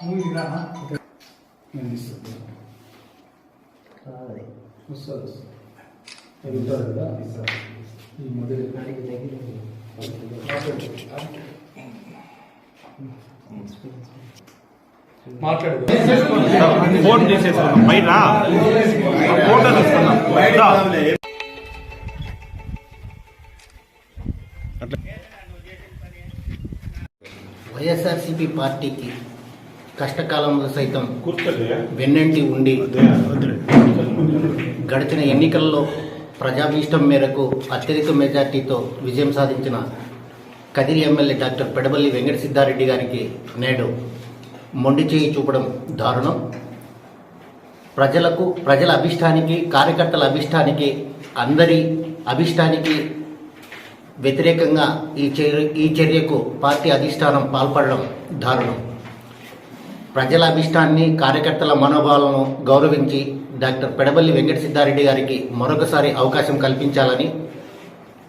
చేతులు రానా వస్తుంది ఉంటుంది కదా ఈ మొదటి వాడికి దగ్గర మాట్లాడు ఫోన్ చేసేసాను బయట వైఎస్ఆర్సీపీ పార్టీకి కష్టకాలంలో సైతం వెన్నంటి ఉండి. గడిచిన ఎన్నికల్లో ప్రజాభీష్టం మేరకు అత్యధిక మెజార్టీతో విజయం సాధించిన కదిరి ఎమ్మెల్యే డాక్టర్ పెడబల్లి వెంకట సిద్ధారెడ్డి గారికి నేడు మొండి చేయి చూపడం దారుణం. ప్రజలకు ప్రజల అభిష్టానికి కార్యకర్తల అభిష్టానికి అందరి అభిష్టానికి వ్యతిరేకంగా ఈ చర్య ఈ చర్యకు పార్టీ అధిష్టానం పాల్పడడం దారుణం. ప్రజల అభిష్టాన్ని కార్యకర్తల మనోభావాలను గౌరవించి డాక్టర్ పెడబల్లి వెంకట సిద్ధారెడ్డి గారికి మరొకసారి అవకాశం కల్పించాలని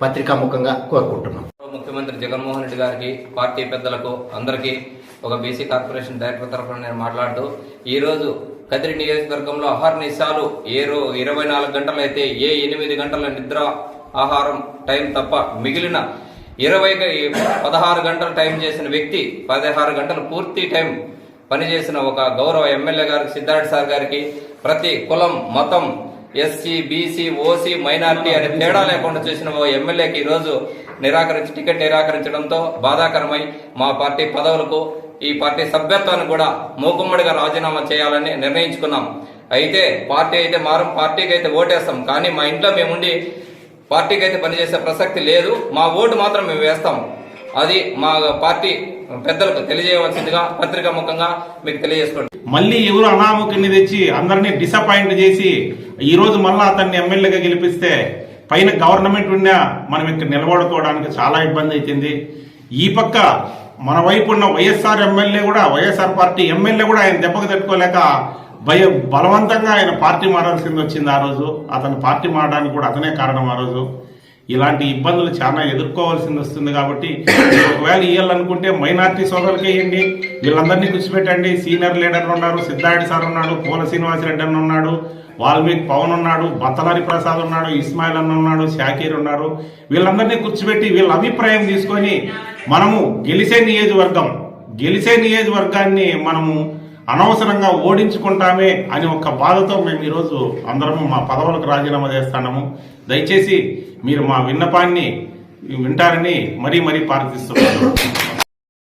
పత్రికాముఖంగా కోరుకుంటున్నాం. ముఖ్యమంత్రి జగన్మోహన్ రెడ్డి గారికి పార్టీ పెద్దలకు అందరికీ ఒక బీసీ కార్పొరేషన్ డైరెక్టర్ తరఫున నేను మాట్లాడుతూ ఈరోజు కదిరి నియోజకవర్గంలో అహర్నిశాలు ఏ రో ఇరవై నాలుగు గంటలు అయితే ఏ ఎనిమిది గంటల నిద్ర ఆహారం టైం తప్ప మిగిలిన ఇరవై పదహారు గంటలు టైం చేసిన వ్యక్తి పదహారు గంటలు పూర్తి టైం పనిచేసిన ఒక గౌరవ ఎమ్మెల్యే గారికి సిద్ధార్థ సార్ గారికి ప్రతి కులం మతం ఎస్సీ బీసీ ఓసీ మైనారిటీ అనే తేడా లేకుండా చూసిన ఓ ఎమ్మెల్యేకి ఈరోజు నిరాకరించి టికెట్ నిరాకరించడంతో బాధాకరమై మా పార్టీ పదవులకు ఈ పార్టీ సభ్యత్వాన్ని కూడా మూకుమ్మడిగా రాజీనామా చేయాలని నిర్ణయించుకున్నాం. అయితే పార్టీ అయితే మారం పార్టీకి అయితే ఓటేస్తాం. కానీ మా ఇంట్లో మేముండి పార్టీకి అయితే పనిచేసే ప్రసక్తి లేదు. మా ఓటు మాత్రం మేము వేస్తాం. అది మా పార్టీ పెద్దలకు తెలియజేయవలసిందిగా పత్రికా ముఖంగా మీకు తెలియజేసుకోండి మళ్ళీ ఎవరు అనామకుని తెచ్చి అందరినీ డిసప్పాయింట్ చేసి ఈ రోజు మళ్ళీ అతన్ని ఎమ్మెల్యేగా గెలిపిస్తే పైన గవర్నమెంట్ ఉన్నా మనం ఇక్కడ నిలబడుకోవడానికి చాలా ఇబ్బంది అవుతుంది ఈ పక్క మన వైపు ఉన్న వైఎస్ఆర్ ఎమ్మెల్యే కూడా వైఎస్ఆర్ పార్టీ ఎమ్మెల్యే కూడా ఆయన దెబ్బకు తట్టుకోలేక భయ బలవంతంగా ఆయన పార్టీ మారాల్సింది వచ్చింది ఆ రోజు. అతను పార్టీ మారడానికి కూడా అతనే కారణం ఆ రోజు. ఇలాంటి ఇబ్బందులు చాలా ఎదుర్కోవాల్సింది వస్తుంది కాబట్టి ఒకవేళ ఇవ్వాలనుకుంటే మైనార్టీ సోదరులకి ఇవ్వండి వీళ్ళందరినీ కూర్చోబెట్టండి. సీనియర్ లీడర్లు ఉన్నారు సిద్ధారెడ్డి సార్ ఉన్నాడు పూల శ్రీనివాసరెడ్డి అన్న ఉన్నాడు వాల్మీకి పవన్ ఉన్నాడు బత్తలారి ప్రసాద్ ఉన్నాడు ఇస్మాయిల్ అన్న ఉన్నాడు షాకీర్ ఉన్నారు. వీళ్ళందరినీ కూర్చోబెట్టి వీళ్ళ అభిప్రాయం తీసుకొని మనము గెలిచే నియోజకవర్గం గెలిచే నియోజకవర్గాన్ని మనము అనవసరంగా ఓడించుకుంటామే అని ఒక బాధతో మేము ఈరోజు అందరము మా పదవులకు రాజీనామా చేస్తున్నాము దయచేసి మీరు మా విన్నపాన్ని వింటారని మరీ మరీ ప్రార్థిస్తున్నాను.